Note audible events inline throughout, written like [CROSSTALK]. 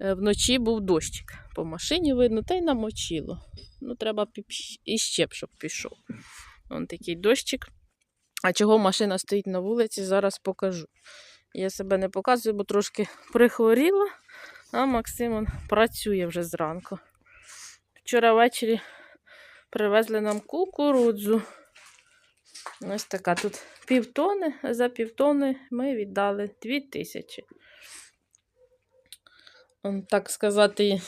Е, Вночі був дощик. По машині видно, та й намочило. Ну, треба іще б, щоб пішов. Вон такий дощик. А чого машина стоїть на вулиці, зараз покажу. Я себе не показую, бо трошки прихворіла, а Максим працює вже зранку. Вчора ввечері привезли нам кукурудзу. Ось така тут півтони, а за півтони ми віддали дві тисячі. Так сказати,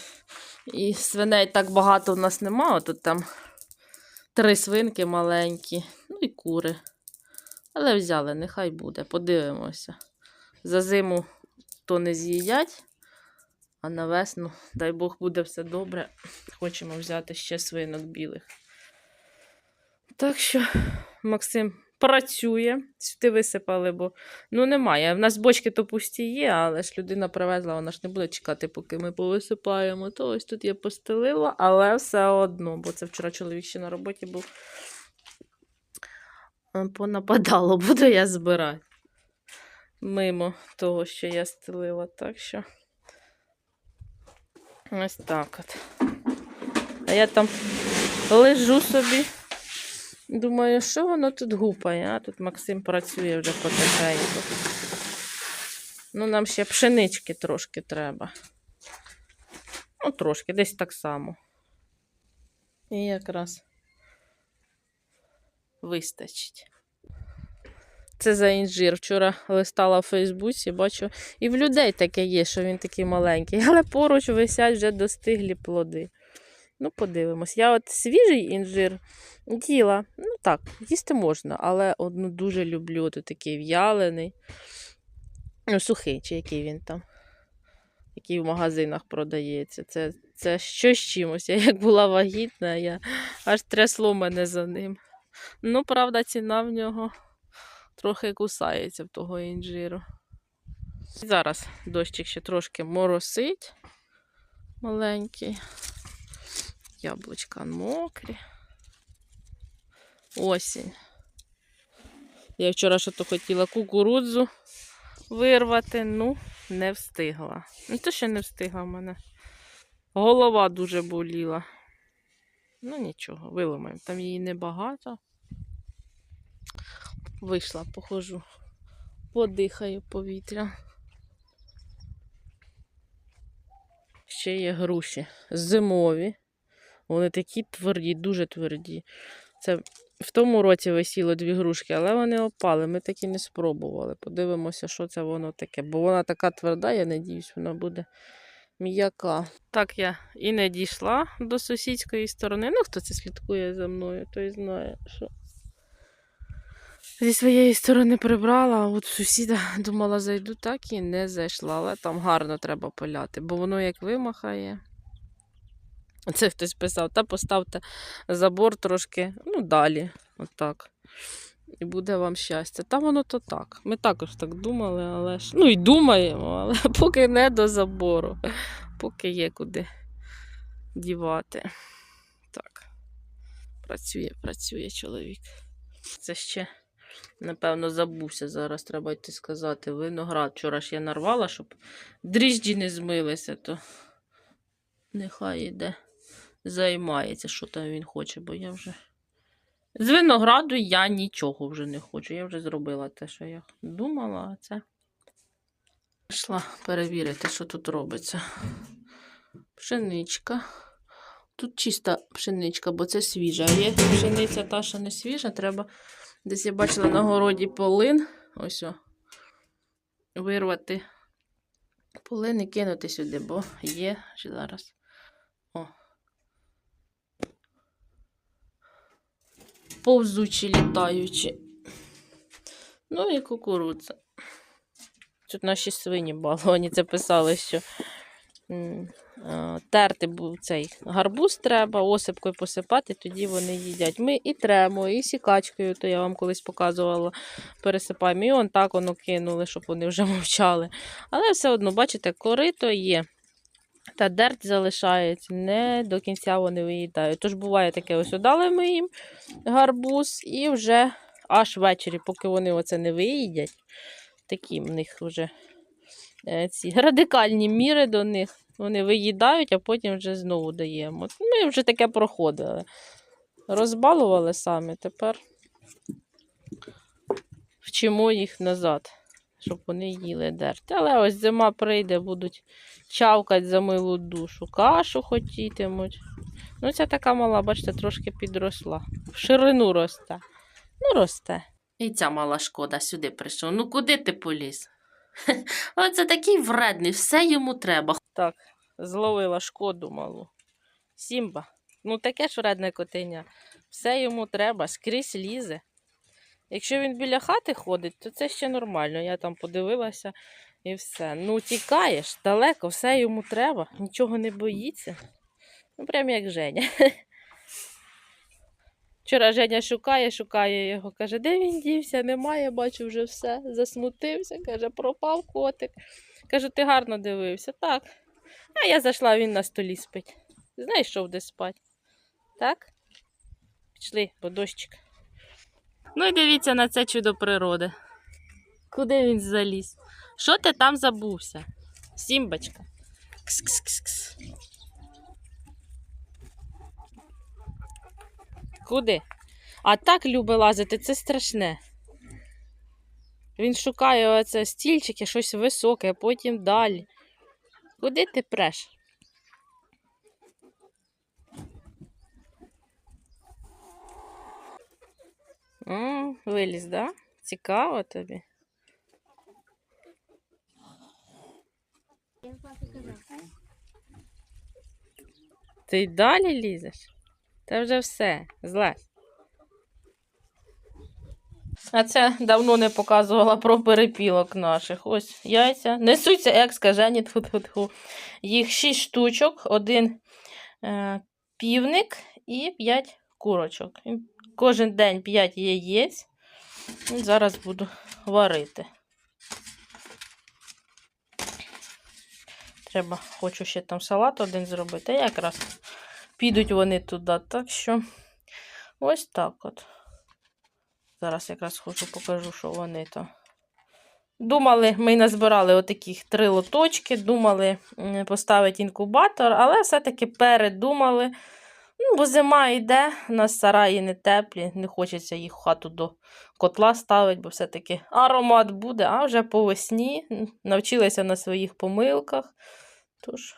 і свиней так багато в нас немає. Тут там три свинки маленькі, ну і кури. Але взяли, нехай буде, подивимося. За зиму то не з'їдять, а на весну, дай Бог, буде все добре. Хочемо взяти ще свинок білих. Так що Максим працює. Сюди висипали, бо ну немає. В нас бочки то пусті є, але ж людина привезла, вона ж не буде чекати, поки ми повисипаємо. То ось тут я постелила, але все одно, бо це вчора чоловік ще на роботі був. Е, Понападало, [LAUGHS] буду я збирати. Мимо того, що я стелила. Так що ось так от. А я там лежу собі. Думаю, що воно тут гупає, а тут Максим працює вже потихеньку. Ну, нам ще пшенички трошки треба. Ну, трошки, десь так само. І якраз вистачить. Це за інжир. Вчора листала в Фейсбуці, бачу, і в людей таке є, що він такий маленький, [LAUGHS] але поруч висять вже достиглі плоди. Ну, подивимось. Я от свіжий інжир їла. Ну так, їсти можна, але одну дуже люблю. От такий в'ялений. Ну, сухий, чи який він там. Який в магазинах продається. Це, це з чимось. Я як була вагітна, я аж трясло мене за ним. Ну, правда, ціна в нього трохи кусається в того інжиру. Зараз дощик ще трошки моросить. Маленький. Яблучка мокрі. Осінь. Я вчора що то хотіла кукурудзу вирвати, ну, не встигла. Не то, що не встигла в мене. Голова дуже боліла. Ну, нічого, виламаємо. Там її небагато. Вийшла, похожу, подихаю повітря. Ще є груші зимові. Вони такі тверді, дуже тверді. Це в тому році висіло дві грушки, але вони опали. Ми такі не спробували. Подивимося, що це воно таке. Бо вона така тверда, я надіюсь, вона буде м'яка. Так я і не дійшла до сусідської сторони. Ну, хто це слідкує за мною, той знає, що зі своєї сторони прибрала, а от сусіда думала, зайду, так і не зайшла. Але там гарно треба поляти, бо воно як вимахає. Це хтось писав, та поставте забор трошки, ну, далі, отак. І буде вам щастя. Та воно то так. Ми також так думали, але ж. Ну і думаємо, [LAUGHS] але поки не до забору, поки є куди дівати. Так. Працює, працює чоловік. Це ще, напевно, забувся. Зараз треба йти сказати. Виноград. Вчора ж я нарвала, щоб дріжджі не змилися, то нехай іде займається, що там він хоче, бо я вже. З винограду я нічого вже не хочу. Я вже зробила те, що я думала, а це. Пішла перевірити, що тут робиться. Пшеничка. Тут чиста пшеничка, бо це свіжа. Є пшениця та, що не свіжа, треба. Десь я бачила на городі полин. Ось о. Вирвати полин і кинути сюди, бо є зараз. Повзучі, літаючі. Ну і кукурудза. Тут наші свині балоні це писали, що терти був цей гарбуз треба, осипкою посипати, тоді вони їдять. Ми і тремо, і сікачкою, то я вам колись показувала, пересипаємо. І он так воно кинули, щоб вони вже [LAUGHS] мовчали. Але все одно, бачите, корито є. Та дерть залишається, не до кінця вони виїдають. Тож буває таке, ось дали ми їм гарбуз, і вже аж ввечері, поки вони оце не виїдять, такі в них вже е, ці радикальні міри до них. Вони виїдають, а потім вже знову даємо. Ми вже таке проходили. Розбалували самі, тепер вчимо їх назад, щоб вони їли дерти. Але ось зима прийде, будуть чавкати за милу душу, кашу хотітимуть. Ну, ця така мала, бачите, трошки підросла. В ширину росте. Ну, росте. І ця мала шкода сюди прийшов. Ну куди ти поліз? [LAUGHS] Оце такий вредний, все йому треба. Так, зловила шкоду малу. Сімба. Ну таке ж вредне котеня. Все йому треба, скрізь лізе. Якщо він біля хати ходить, то це ще нормально. Я там подивилася і все. Ну, тікаєш далеко, все йому треба, нічого не боїться. Ну, прям як Женя. [LAUGHS] Вчора Женя шукає, шукає його, каже, де він дівся? Немає, бачу вже все. Засмутився, каже, пропав котик. Кажу, ти гарно дивився. Так. А я зайшла, він на столі спить. Знайшов де спать. Так? Пішли, бо дощик. Ну і дивіться на це чудо природи. Куди він заліз? Що ти там забувся? Сімбочка. Кс-кс-кс-кс. Куди? А так любить лазити, це страшне. Він шукає оце стільчики, щось високе, потім далі. Куди ти преш? М, виліз, да? Цікаво тобі. Ти й далі лізеш? Та вже все, злазь. А це давно не показувала про перепілок наших. Ось яйця. Несуться, як скажені, тьфу-тьфу-тьфу. Їх 6 штучок, один е, півник і 5 курочок. Кожен день 5 яєць. Зараз буду варити. Треба, хочу ще там салат один зробити. Якраз підуть вони туди. Так що ось так от. Зараз якраз хочу покажу, що вони там. Думали, ми назбирали отаких три лоточки, думали поставити інкубатор, але все-таки передумали. Ну, бо зима йде, у нас сараї не теплі, не хочеться їх в хату до котла ставити, бо все-таки аромат буде, а вже по весні м, навчилися на своїх помилках. Тож,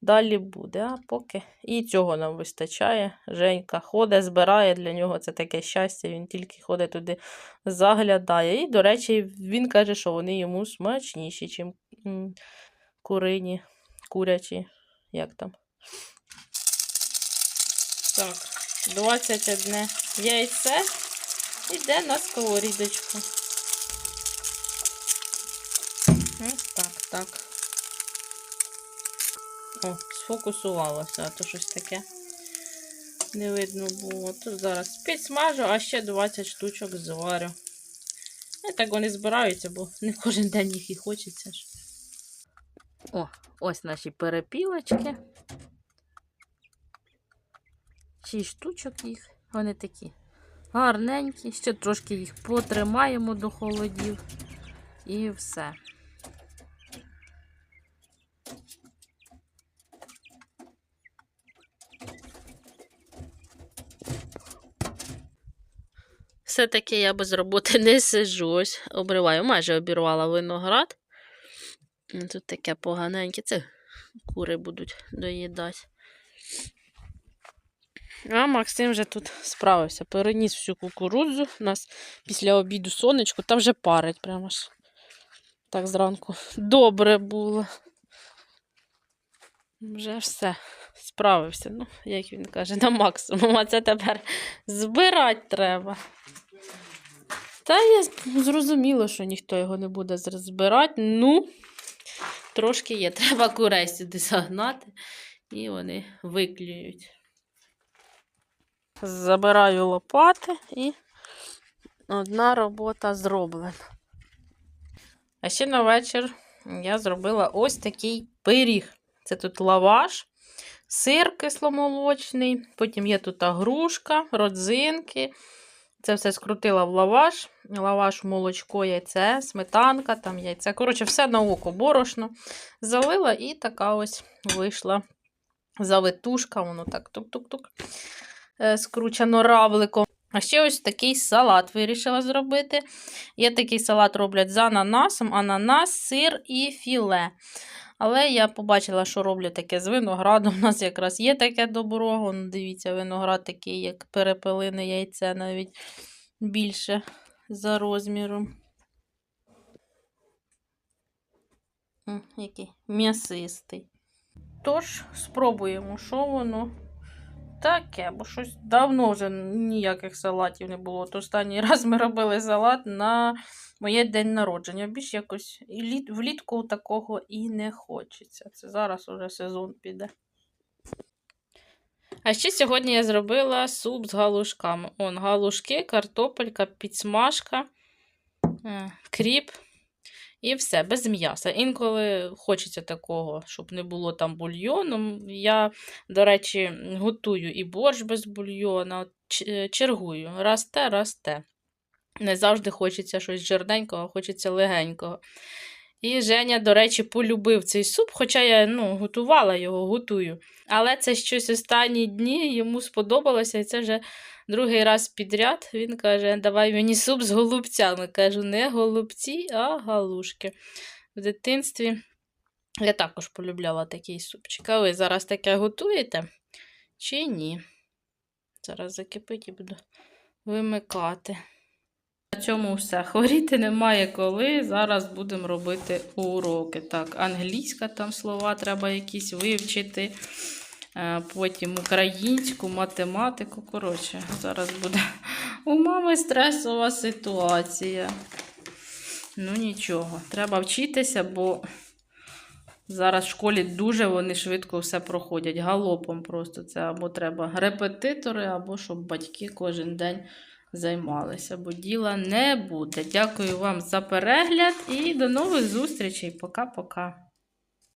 далі буде, а поки і цього нам вистачає. Женька ходить, збирає для нього це таке щастя, він тільки ходить туди, заглядає. І, до речі, він каже, що вони йому смачніші, ніж курині, курячі, як там. Так, 21 яйце йде на сковорідочку. Ось так, так. О, сфокусувалося, а то щось таке не видно було. Тут зараз підсмажу, а ще 20 штучок зварю. І так вони збираються, бо не кожен день їх і хочеться ж. О, ось наші перепілочки. Шість штучок їх. Вони такі гарненькі. Ще трошки їх потримаємо до холодів. І все. Все-таки я без роботи не сиджу. Ось обриваю, майже обірвала виноград. Тут таке поганеньке. Це кури будуть доїдати. А Максим вже тут справився. Переніс всю кукурудзу. У нас після обіду сонечко, та вже парить прямо ж. Так зранку. Добре було. Вже все. Справився. Ну, як він каже, на максимум. А це тепер збирати треба. Та я зрозуміла, що ніхто його не буде збирати. Ну, трошки є. [LAUGHS] Треба курей сюди загнати, і вони виклюють. Забираю лопати і одна робота зроблена. А ще на вечір я зробила ось такий пиріг. Це тут лаваш, сир кисломолочний, потім є тут грушка, родзинки, Це все скрутила в лаваш. Лаваш, молочко, яйце, сметанка, там яйце. Коротше, все на око борошно. Залила і така ось вийшла завитушка. Воно так тук-тук-тук. Е, Скручено равликом. А ще ось такий салат вирішила зробити. Є такий салат роблять з ананасом, ананас, сир і філе. Але я побачила, що роблять таке з виноградом. [LAUGHS] У нас якраз є таке добро. Вон, дивіться, виноград такий, як перепелине яйце, навіть більше за розміром. Який м'ясистий. Тож, спробуємо, що воно таке, бо щось давно вже ніяких салатів не було. То останній [LAUGHS] раз ми робили салат на моє день народження. Більш якось влітку такого і не хочеться. Це зараз уже сезон піде. А ще сьогодні я зробила суп з галушками. Он галушки, картопелька, підсмажка, е, кріп. І все, без м'яса. Інколи хочеться такого, щоб не було там бульйону. Я, до речі, готую і борщ без бульйона, е, чергую. Раз те, раз те. Не завжди хочеться щось жирненького, хочеться легенького. І Женя, до речі, полюбив цей суп, хоча я ну, готувала його, готую. Але це щось останні дні йому сподобалося, і це вже другий раз підряд. Він каже: давай мені суп з голубцями. Кажу, не голубці, а галушки. В дитинстві я також полюбляла такий супчик. А ви зараз таке готуєте чи ні? Зараз закипить і буду вимикати. На цьому все. Хворіти немає коли. Зараз будемо робити уроки. Так, англійська там слова треба якісь вивчити. Е, Потім українську, математику. Коротше, зараз буде [LAUGHS] у мами стресова ситуація. Ну нічого, треба вчитися, бо зараз в школі дуже вони швидко все проходять. Галопом просто це або треба репетитори, або щоб батьки кожен день займалися, бо діла не буде. Дякую вам за перегляд і до нових зустрічей. Пока-пока.